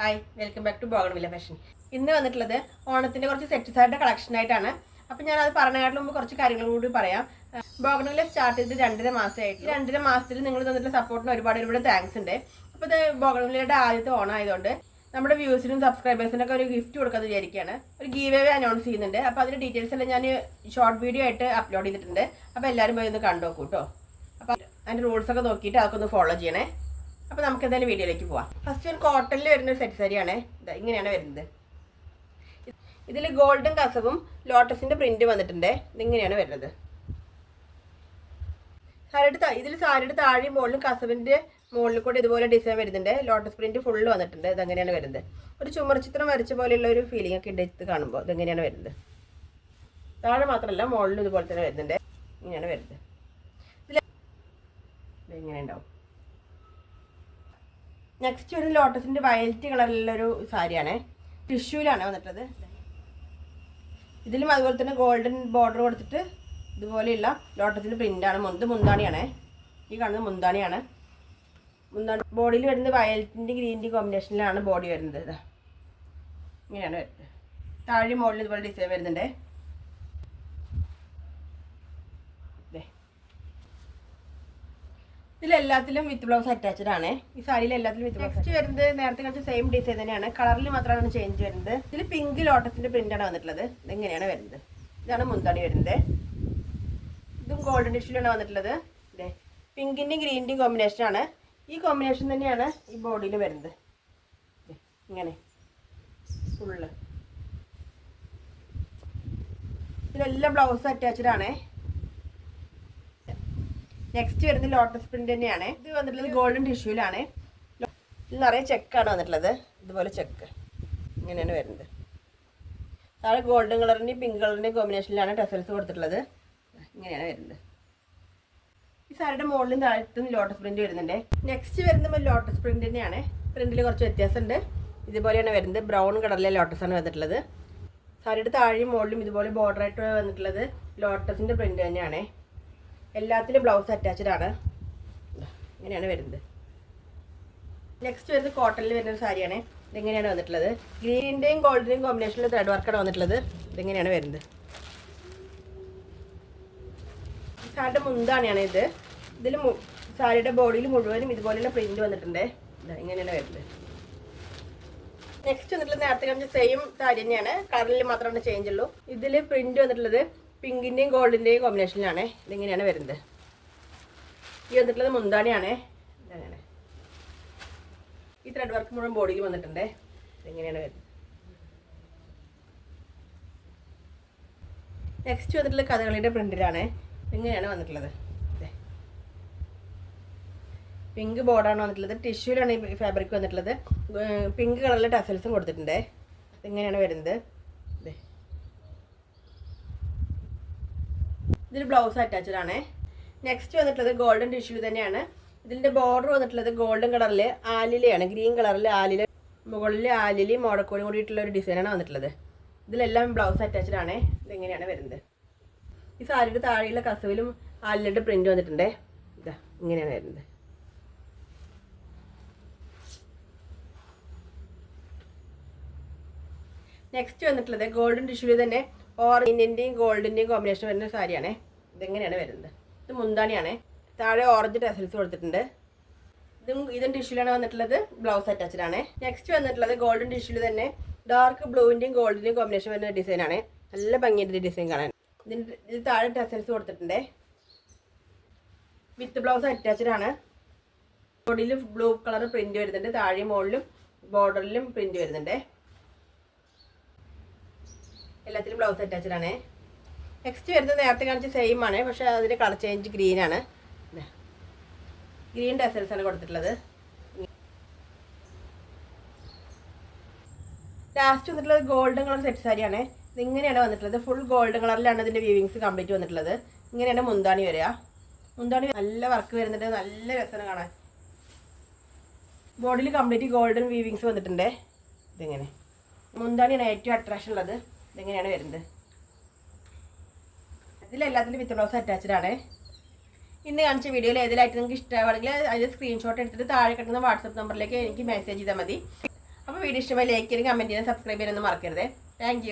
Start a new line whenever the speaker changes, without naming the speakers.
Hi welcome back to bougainvillea fashion ഇന്ന് വന്നിട്ടുള്ളത് ഓണത്തിന്റെ കുറച്ച് സെറ്റ്സായിട്ട് കളക്ഷൻ ആയിട്ടാണ്. അപ്പം ഞാൻ അത് പറഞ്ഞതിന് മുമ്പ് കുറച്ച് കാര്യങ്ങൾ കൂടി പറയാം. ബോഗൺവില്ല സ്റ്റാർട്ട് ചെയ്ത് രണ്ടര മാസമായിട്ട്. രണ്ടര മാസത്തിൽ നിങ്ങൾ തന്നിട്ടുള്ള സപ്പോർട്ടിന് ഒരുപാട് ഒരുപാട് താങ്ക്സ് ഉണ്ട്. അപ്പോൾ ഇത് ബോഗൺവില്ലയുടെ ആദ്യത്തെ ഓണം ആയതുകൊണ്ട് നമ്മുടെ വ്യൂസിനും സബ്സ്ക്രൈബേഴ്സിനൊക്കെ ഒരു ഗിഫ്റ്റ് കൊടുക്കാമെന്ന് വിചാരിക്കുകയാണ്. ഒരു ഗീവ് അനൗൺസ് ചെയ്യുന്നുണ്ട്. അപ്പോൾ അതിന്റെ ഡീറ്റെയിൽസ് എല്ലാം ഞാൻ ഷോർട്ട് വീഡിയോ ആയിട്ട് അപ്ലോഡ് ചെയ്തിട്ടുണ്ട്. അപ്പോൾ എല്ലാവരും പോയി ഒന്ന് കണ്ടു നോക്കൂ കേട്ടോ അപ്പോൾ അതിന്റെ റൂൾസൊക്കെ നോക്കിയിട്ട് അതൊക്കെ ഒന്ന് ഫോളോ ചെയ്യണേ. അപ്പോൾ നമുക്ക് എന്തായാലും വീഡിയോയിലേക്ക് പോവാം. ഫസ്റ്റ് ഒരു കോട്ടണിൽ വരുന്ന ഒരു സെറ്റ് സാരിയാണ് ഇതാ ഇങ്ങനെയാണ് വരുന്നത്. ഇതിൽ ഗോൾഡൻ കസവും ലോട്ടസിന്റെ പ്രിന്റ് വന്നിട്ടുണ്ട്. ഇതിങ്ങനെയാണ് വരുന്നത്. സാരിയുടെ ഇതിൽ സാരിയുടെ താഴെയും മുകളിലും കസവിന്റെ മുകളിൽ കൂടെ ഇതുപോലെ ഡിസൈൻ വരുന്നുണ്ട്. ലോട്ടസ് പ്രിന്റ് ഫുള്ള് വന്നിട്ടുണ്ട്. ഇതെങ്ങനെയാണ് വരുന്നത്. ഒരു ചുമർ ചിത്രം വരച്ച പോലെയുള്ള ഒരു ഫീലിംഗ് ഒക്കെ ഉണ്ട് ഇത് കാണുമ്പോൾ. ഇതെങ്ങനെയാണ് വരുന്നത്. താഴെ മാത്രമല്ല മുകളിലും ഇതുപോലെ തന്നെ വരുന്നുണ്ട്. ഇങ്ങനെയാണ് വരുന്നത്. ഇതിൽ ഇങ്ങനെ ഉണ്ടാവും. നെക്സ്റ്റ് ഒരു ലോട്ടസിന്റെ വയലറ്റ് കളറിലുള്ള ഒരു സാരിയാണ്. ടിഷ്യൂലാണ് വന്നിട്ടത്. ഇതിലും അതുപോലെ തന്നെ ഗോൾഡൻ ബോർഡർ കൊടുത്തിട്ട് ഇതുപോലെയുള്ള ലോട്ടസിന്റെ പ്രിന്റാണ് മുന്ത് മുന്താണിയാണ്. ഈ കാണുന്നത് മുന്താണിയാണ്. മുന്താണി ബോഡിയിൽ വരുന്നത് വയലറ്റിന്റെ ഗ്രീനിന്റെ കോമ്പിനേഷനിലാണ് ബോഡി വരുന്നത്. ഇങ്ങനെയാണ് വരുന്നത് താഴെ മുകളിൽ ഇതുപോലെ ഡിസൈൻ വരുന്നുണ്ട്. ഇതിലെല്ലാത്തിലും വിത്ത് ബ്ലൗസ് അറ്റാച്ച്ഡ് ആണ്. ഈ സാരിയിൽ എല്ലാത്തിലും വിത്ത് ബ്ലൗസ് നെക്സ്റ്റ് വരുന്നത് നേരത്തെ കളിച്ച സെയിം ഡിസൈൻ തന്നെയാണ്. കളറിൽ മാത്രമാണ് ചേഞ്ച് വരുന്നത്. ഇതിൽ പിങ്ക് ലോട്ടസിന്റെ പ്രിന്റ് ആണ് വന്നിട്ടുള്ളത്. ഇതെങ്ങനെയാണ് വരുന്നത്? ഇതാണ് മുന്താണി വരുന്നത്. ഇതും ഗോൾഡൻ ഡിഷിലാണ് വന്നിട്ടുള്ളത്. ഇതേ പിങ്കിന്റെയും ഗ്രീനിന്റെയും കോമ്പിനേഷൻ ആണ്. ഈ കോമ്പിനേഷൻ തന്നെയാണ് ഈ ബോഡിയിൽ വരുന്നത്. ഇങ്ങനെ. ഫുള്ള് ഇതിലെല്ലാം ബ്ലൗസ് അറ്റാച്ച്ഡ് ആണേ. നെക്സ്റ്റ് വരുന്ന ലോട്ടസ് പ്രിന്റ് തന്നെയാണ്. ഇത് വന്നിട്ടുള്ളത് ഗോൾഡൻ ടിഷ്യൂലാണ് നിറയെ ചെക്കാണ് വന്നിട്ടുള്ളത്. ഇതുപോലെ ചെക്ക് ഇങ്ങനെയാണ് വരുന്നത്. താഴെ ഗോൾഡൻ കളറിന്റെയും പിങ്ക് കളറിന്റെയും കോമ്പിനേഷനിലാണ് ടെസൽസ് കൊടുത്തിട്ടുള്ളത്. ഇങ്ങനെയാണ് വരുന്നത്. ഈ സാരിയുടെ മുകളിലും താഴത്തും ലോട്ടസ് പ്രിന്റ് വരുന്നുണ്ട്. നെക്സ്റ്റ് വരുന്നത് ലോട്ടസ് പ്രിന്റ് തന്നെയാണ്. പ്രിന്റിൽ കുറച്ച് വ്യത്യാസമുണ്ട്. ഇതുപോലെയാണ് വരുന്നത്. ബ്രൗൺ കളറിലെ ലോട്ടസ് ആണ് വന്നിട്ടുള്ളത്. സാരിയുടെ താഴെയും മുകളിലും ഇതുപോലെ ബോർഡറായിട്ട് വന്നിട്ടുള്ളത് ലോട്ടസിന്റെ പ്രിന്റ് തന്നെയാണ്. എല്ലാത്തിലും ബ്ലൗസ് അറ്റാച്ച്ഡ് ആണ്. ഇങ്ങനെയാണ് വരുന്നത്. നെക്സ്റ്റ് വരുന്നത് കോട്ടണിൽ വരുന്ന സാരിയാണ്. ഇതെങ്ങനെയാണ് വന്നിട്ടുള്ളത്? ഗ്രീനിന്റെയും ഗോൾഡിന്റെയും കോമ്പിനേഷനിൽ ത്രെഡ് വർക്കാണ് വന്നിട്ടുള്ളത്. ഇതെങ്ങനെയാണ് വരുന്നത്? സാരിയുടെ മുന്താണിയാണ് ഇത്. ഇതിൽ സാരിയുടെ ബോഡിയിൽ മുഴുവനും ഇതുപോലെയുള്ള പ്രിന്റ് വന്നിട്ടുണ്ട്. ഇങ്ങനെയാണ് വരുന്നത്. നെക്സ്റ്റ് വന്നിട്ടുള്ളത് നേരത്തെ കാണിച്ച സെയിം സാരി തന്നെയാണ്. കളറിൽ മാത്രമാണ് ചേഞ്ച് ഉള്ളൂ. ഇതിൽ പ്രിന്റ് വന്നിട്ടുള്ളത് പിങ്കിന്റെയും ഗോൾഡിന്റെയും കോമ്പിനേഷനിലാണ് ഇതിങ്ങനെയാണ് വരുന്നത്. ഈ വന്നിട്ടുള്ളത് മുന്താണിയാണ്. ഇതങ്ങനെ. ഈ ത്രെഡ് വർക്ക് മുഴുവൻ ബോഡിയിൽ വന്നിട്ടുണ്ട്. ഇതിങ്ങനെയാണ് വരുന്നത്. നെക്സ്റ്റ് വന്നിട്ടുള്ളത് കഥകളിയുടെ പ്രിന്റിലാണ് ഇങ്ങനെയാണ് വന്നിട്ടുള്ളത്. പിങ്ക് ബോർഡാണ് വന്നിട്ടുള്ളത്. ടിഷ്യൂലാണ് ഈ ഫാബ്രിക് വന്നിട്ടുള്ളത്. പിങ്ക് കളറിലെ ടസൽസും കൊടുത്തിട്ടുണ്ട്. ഇങ്ങനെയാണ് വരുന്നത്. ഇതിൽ ബ്ലൗസ് അറ്റാച്ച്ഡ് ആണേ നെക്സ്റ്റ് വന്നിട്ടുള്ളത് ഗോൾഡൻ ടിഷ്യൂ തന്നെയാണ്. ഇതിന്റെ ബോർഡർ വന്നിട്ടുള്ളത് ഗോൾഡൻ കളറിൽ ആലിലയാണ് ഗ്രീൻ കളറിൽ ആലില മുകളിൽ ആലിലി മോടക്കോടി കൂടിയിട്ടുള്ള ഒരു ഡിസൈനാണ് വന്നിട്ടുള്ളത്. ഇതിലെല്ലാം ബ്ലൗസ് അറ്റാച്ച്ഡ് ഇതിങ്ങനെയാണ് വരുന്നത്? ഈ സാരിയുടെ താഴെയുള്ള കസവിലും ആലിലയുടെ പ്രിന്റ് വന്നിട്ടുണ്ടേ. ഇതാ ഇങ്ങനെയാണ് വരുന്നത്. നെക്സ്റ്റ് വന്നിട്ടുള്ളത് ഗോൾഡൻ ടിഷ്യൂവിൽ തന്നെ ഓറഞ്ചിന്റെയും ഗോൾഡിന്റെയും കോമ്പിനേഷൻ വരുന്ന സാരിയാണേ. ഇതെങ്ങനെയാണ് വരുന്നത്? ഇത് മുന്താണിയാണേ. താഴെ ഓറഞ്ച് ടെസൽസ് കൊടുത്തിട്ടുണ്ട്. ഇതും ഇതും ടിഷ്യൂലാണ് വന്നിട്ടുള്ളത്. ബ്ലൗസ് അറ്റാച്ച്ഡ് ആണ്. നെക്സ്റ്റ് വന്നിട്ടുള്ളത് ഗോൾഡൻ ടിഷ്യൂൽ തന്നെ ഡാർക്ക് ബ്ലൂവിന്റെയും ഗോൾഡിന്റെയും കോമ്പിനേഷൻ വരുന്ന ഡിസൈനാണ് നല്ല ഭംഗിയുണ്ട് ഡിസൈൻ കാണാൻ. ഇതിന്റെ ഇത് താഴെ ടെസൽസ് കൊടുത്തിട്ടുണ്ട്. വിത്ത് ബ്ലൗസ് അറ്റാച്ച്ഡ് ആണ്. ബോഡിയിൽ ബ്ലൂ കളർ പ്രിന്റ് വരുന്നുണ്ട്. താഴെ മുകളിലും ബോർഡറിലും പ്രിന്റ് വരുന്നുണ്ട്. എല്ലാത്തിലും ബ്ലൗസ് അറ്റാച്ച്ഡ് ആണേ. നെക്സ്റ്റ് വരുന്നത് നേരത്തെ കാണിച്ച സെയിം ആണ് പക്ഷേ അതിന്റെ കളർ ചേഞ്ച് ഗ്രീൻ ആണ്. ഗ്രീൻ ഡെസൽസ് ആണ് കൊടുത്തിട്ടുള്ളത്. ലാസ്റ്റ് വന്നിട്ടുള്ളത് ഗോൾഡൻ കളർ സെറ്റ് സാരിയാണ് ഇത് ഇങ്ങനെയാണ് വന്നിട്ടുള്ളത്. ഫുൾ ഗോൾഡൻ കളറിലാണ് ഇതിന്റെ വീവിങ്സ് കംപ്ലീറ്റ് വന്നിട്ടുള്ളത്. ഇങ്ങനെയാണ് മുന്താണി വരിക. മുന്താണി നല്ല വർക്ക് വരുന്നുണ്ട്. നല്ല രസമാണ് കാണാൻ. ബോഡിയിൽ കംപ്ലീറ്റ് ഗോൾഡൻ വീവിങ്സ് വന്നിട്ടുണ്ട്. ഇതിങ്ങനെ. മുന്താണിയാണ് ഏറ്റവും അട്രാക്ഷൻ ഉള്ളത്. ഇതെങ്ങനെയാണ് വരുന്നത്? ഇതിലെല്ലാത്തിലും വിത്ത് ബ്ലൗസ് അറ്റാച്ച്ഡ് ആണ്. ഇന്ന് കാണിച്ച വീഡിയോയിൽ ഏതിലായിട്ട് നിങ്ങൾക്ക് ഇഷ്ടമാണെങ്കിൽ അതിന്റെ സ്ക്രീൻഷോട്ട് എടുത്തിട്ട് താഴെ കിട്ടുന്ന വാട്സപ്പ് നമ്പറിലേക്ക് എനിക്ക് മെസ്സേജ് ചെയ്താൽ മതി. അപ്പോൾ വീഡിയോ ഇഷ്ടമായി ലൈക്ക് ചെയ്യുക കമന്റ് ചെയ്യാൻ സബ്സ്ക്രൈബ് ചെയ്യാനൊന്നും മറക്കരുത് താങ്ക്